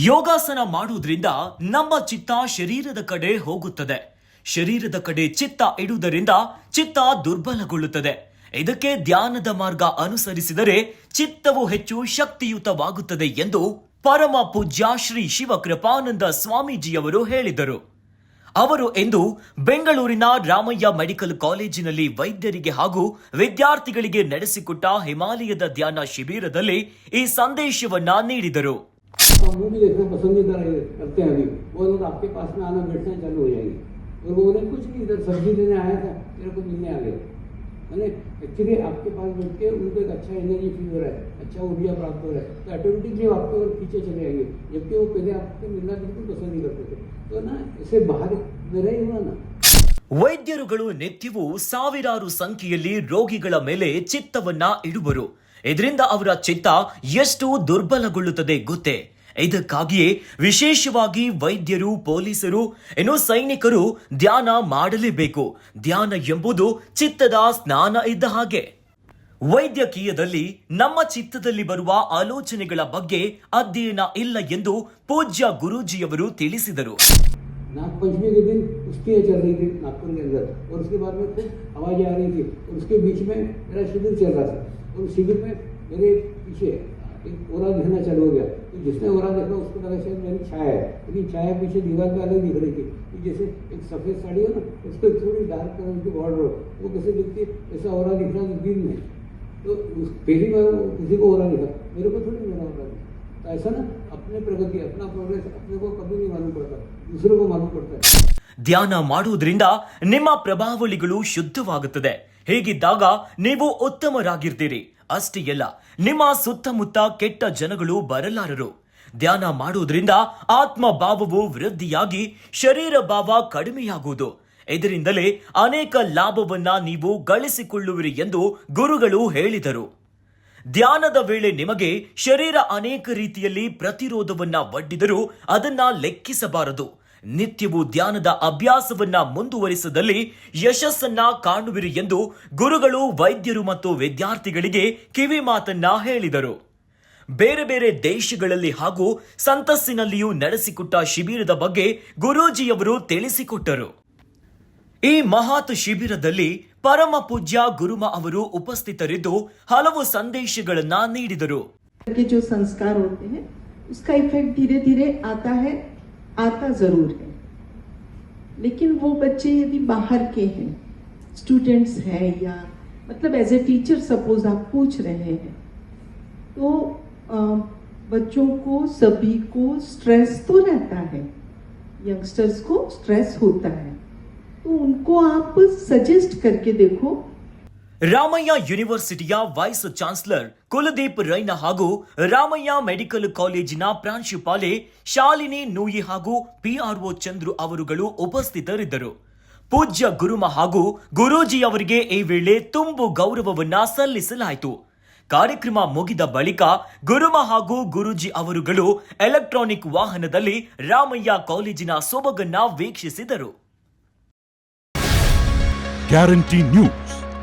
ಯೋಗಾಸನ ಮಾಡುವುದರಿಂದ ನಮ್ಮ ಚಿತ್ತ ಶರೀರದ ಕಡೆ ಹೋಗುತ್ತದೆ. ಶರೀರದ ಕಡೆ ಚಿತ್ತ ಇಡುವುದರಿಂದ ಚಿತ್ತ ದುರ್ಬಲಗೊಳ್ಳುತ್ತದೆ. ಇದಕ್ಕೆ ಧ್ಯಾನದ ಮಾರ್ಗ ಅನುಸರಿಸಿದರೆ ಚಿತ್ತವು ಹೆಚ್ಚು ಶಕ್ತಿಯುತವಾಗುತ್ತದೆ ಎಂದು ಪರಮ ಪೂಜ್ಯ ಶ್ರೀ ಶಿವಕೃಪಾನಂದ ಸ್ವಾಮೀಜಿಯವರು ಹೇಳಿದರು. ಅವರು ಎಂದು ಬೆಂಗಳೂರಿನ ರಾಮಯ್ಯ ಮೆಡಿಕಲ್ ಕಾಲೇಜಿನಲ್ಲಿ ವೈದ್ಯರಿಗೆ ಹಾಗೂ ವಿದ್ಯಾರ್ಥಿಗಳಿಗೆ ನಡೆಸಿಕೊಟ್ಟ ಹಿಮಾಲಯದ ಧ್ಯಾನ ಶಿಬಿರದಲ್ಲಿ ಈ ಸಂದೇಶವನ್ನ ನೀಡಿದರು. तो मूवी देखना पसंदीदा रहे- करते हैं अभी वो लोग आपके पास में आना बैठना चालू हो जाएंगे और वो बोले कुछ नहीं इधर सब्जी लेने आया था मेरे को मिलने आ गए मैंने एक्चुअली आपके पास बैठ के उनको एक अच्छा एनर्जी फील हो रहा है अच्छा ऊर्जा प्राप्त हो रहा है तो ऑटोमेटिकली वो आपके और पीछे चले जाएंगे जबकि वो पहले आपको मिलना बिल्कुल पसंद नहीं करते थे तो ना ऐसे बाहर मेरा ही हुआ ना ವೈದ್ಯರುಗಳು ನಿತ್ಯವೂ ಸಾವಿರಾರು ಸಂಖ್ಯೆಯಲ್ಲಿ ರೋಗಿಗಳ ಮೇಲೆ ಚಿತ್ತವನ್ನ ಇಡುವರು ಇದರಿಂದ ಅವರ ಚಿತ್ತ ಎಷ್ಟು ದುರ್ಬಲಗೊಳ್ಳುತ್ತದೆ ಗೊತ್ತೇ ಇದಕ್ಕಾಗಿಯೇ ವಿಶೇಷವಾಗಿ ವೈದ್ಯರು ಪೊಲೀಸರು ಇನ್ನು ಸೈನಿಕರು ಧ್ಯಾನ ಮಾಡಲೇಬೇಕು ಧ್ಯಾನ ಎಂಬುದು ಚಿತ್ತದ ಸ್ನಾನ ಇದ್ದ ಹಾಗೆ ವೈದ್ಯಕೀಯದಲ್ಲಿ ನಮ್ಮ ಚಿತ್ತದಲ್ಲಿ ಬರುವ ಆಲೋಚನೆಗಳ ಬಗ್ಗೆ ಅಧ್ಯಯನ ಇಲ್ಲ ಎಂದು ಪೂಜ್ಯ ಗುರೂಜಿಯವರು ತಿಳಿಸಿದರು नाग पंचमी के दिन कुश्तियाँ चल रही थी नागपुर के अंदर और उसके बाद में खूब आवाज़ें आ रही थी और उसके बीच में मेरा शिविर चल रहा था और उस शिविर में मेरे पीछे एक ओरा दिखना चालू हो गया तो जिसने ओरा देखा उसको लगा शायद मेरी छाया है लेकिन छाया पीछे दीवार पे अलग दिख रही थी कि जैसे एक सफ़ेद साड़ी हो ना उसको एक थोड़ी डार्क कलर की बॉर्डर हो वो कैसे दिखती है ऐसा ओरा दिख रहा था दिन में तो उस- पहली बार वो किसी को ओरा दिखा मेरे को थोड़ी मेरा ओरा दिखा तो ऐसा ना अपने प्रगति अपना प्रोग्रेस अपने को कभी नहीं मालूम पड़ता दूसरों को मालूम पड़ता है ಧ್ಯಾನ ಮಾಡುವುದರಿಂದ ನಿಮ್ಮ ಪ್ರಭಾವಳಿಗಳು ಶುದ್ಧವಾಗುತ್ತದೆ ಹೀಗಿದ್ದಾಗ ನೀವು ಉತ್ತಮರಾಗಿರ್ತೀರಿ ಅಷ್ಟೇ ಅಲ್ಲ ನಿಮ್ಮ ಸುತ್ತಮುತ್ತ ಕೆಟ್ಟ ಜನಗಳು ಬರಲಾರರು. ಧ್ಯಾನ ಮಾಡುವುದರಿಂದ ಆತ್ಮ ಭಾವವು ವೃದ್ಧಿಯಾಗಿ ಶರೀರ ಭಾವ ಕಡಿಮೆಯಾಗುವುದು. ಇದರಿಂದಲೇ ಅನೇಕ ಲಾಭವನ್ನ ನೀವು ಗಳಿಸಿಕೊಳ್ಳುವಿರಿ ಎಂದು ಗುರುಗಳು ಹೇಳಿದರು. ಧ್ಯಾನದ ವೇಳೆ ನಿಮಗೆ ಶರೀರ ಅನೇಕ ರೀತಿಯಲ್ಲಿ ಪ್ರತಿರೋಧವನ್ನ ಒಡ್ಡಿದರೂ ಅದನ್ನ ಲೆಕ್ಕಿಸಬಾರದು. ನಿತ್ಯವೂ ಧ್ಯಾನದ ಅಭ್ಯಾಸವನ್ನ ಮುಂದುವರಿಸದಲ್ಲಿ ಯಶಸ್ಸನ್ನ ಕಾಣುವಿರಿ ಎಂದು ಗುರುಗಳು, ವೈದ್ಯರು ಮತ್ತು ವಿದ್ಯಾರ್ಥಿಗಳಿಗೆ ಕಿವಿ ಮಾತನ್ನ ಹೇಳಿದರು. ಬೇರೆ ಬೇರೆ ದೇಶಗಳಲ್ಲಿ ಹಾಗೂ ಸಂತಸ್ಸಿನಲ್ಲಿಯೂ ನಡೆಸಿಕೊಟ್ಟ ಶಿಬಿರದ ಬಗ್ಗೆ ಗುರೂಜಿಯವರು ತಿಳಿಸಿಕೊಟ್ಟರು. ಈ ಮಹಾತ್ ಶಿಬಿರದಲ್ಲಿ ಪರಮ ಪೂಜ್ಯ ಗುರುಮ ಅವರು ಉಪಸ್ಥಿತರಿದ್ದು ಹಲವು ಸಂದೇಶಗಳನ್ನ ನೀಡಿದರು. के आता ज़रूर है। लेकिन वो बच्चे यदि बाहर के हैं स्टूडेंट्स हैं या मतलब एज ए टीचर सपोज़ आप पूछ रहे हैं तो अ, बच्चों को सभी को स्ट्रेस तो रहता है यंगस्टर्स को स्ट्रेस होता है। तो उनको आप सजेस्ट करके देखो ರಾಮಯ್ಯ ಯೂನಿವರ್ಸಿಟಿಯ ವೈಸ್ ಚಾನ್ಸಲರ್ ಕುಲದೀಪ್ ರೈನ ಹಾಗೂ ರಾಮಯ್ಯ ಮೆಡಿಕಲ್ ಕಾಲೇಜಿನ ಪ್ರಾಂಶುಪಾಲೆ ಶಾಲಿನಿ ನೂಯಿ ಹಾಗೂ ಪಿಆರ್ಒ ಚಂದ್ರು ಅವರುಗಳು ಉಪಸ್ಥಿತರಿದ್ದರು. ಪೂಜ್ಯ ಗುರುಮ ಹಾಗೂ ಗುರೂಜಿ ಅವರಿಗೆ ಈ ವೇಳೆ ತುಂಬು ಗೌರವವನ್ನ ಸಲ್ಲಿಸಲಾಯಿತು. ಕಾರ್ಯಕ್ರಮ ಮುಗಿದ ಬಳಿಕ ಗುರುಮ ಹಾಗೂ ಗುರೂಜಿ ಅವರುಗಳು ಎಲೆಕ್ಟ್ರಾನಿಕ್ ವಾಹನದಲ್ಲಿ ರಾಮಯ್ಯ ಕಾಲೇಜಿನ ಸೊಬಗನ್ನ ವೀಕ್ಷಿಸಿದರು. Guarantee news